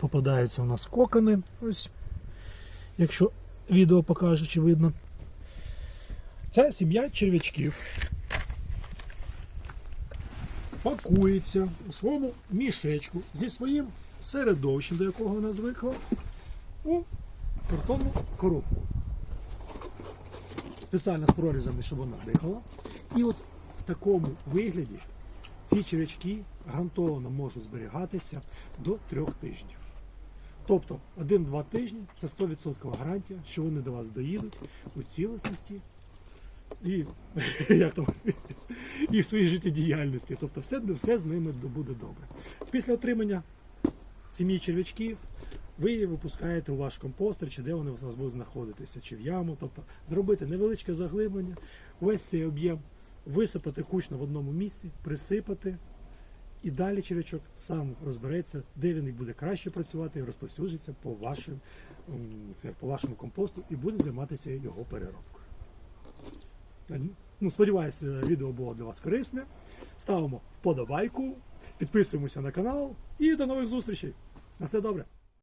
попадаються у нас кокони. Ось, якщо відео покаже, чи видно. Це сім'я черв'ячків. Пакується у своєму мішечку зі своїм середовищем, до якого вона звикла, у картонну коробку. Спеціально з прорізами, щоб вона дихала. І от в такому вигляді ці черв'ячки гарантовано можуть зберігатися до трьох тижнів. Тобто 1-2 тижні це 100% гарантія, що вони до вас доїдуть у цілісності і, як там, і в своїй життєдіяльності. Тобто все, все з ними буде добре. Після отримання сім'ї черв'ячків ви її випускаєте у ваш компостер, чи де вони у вас будуть знаходитися, чи в яму. Тобто зробити невеличке заглиблення, весь цей об'єм висипати кучно в одному місці, присипати. І далі черв'ячок сам розбереться, де він буде краще працювати і розповсюджиться по, вашим, по вашому компосту і буде займатися його переробкою. Ну, сподіваюся, відео було для вас корисне. Ставимо вподобайку, підписуємося на канал і до нових зустрічей. На все добре!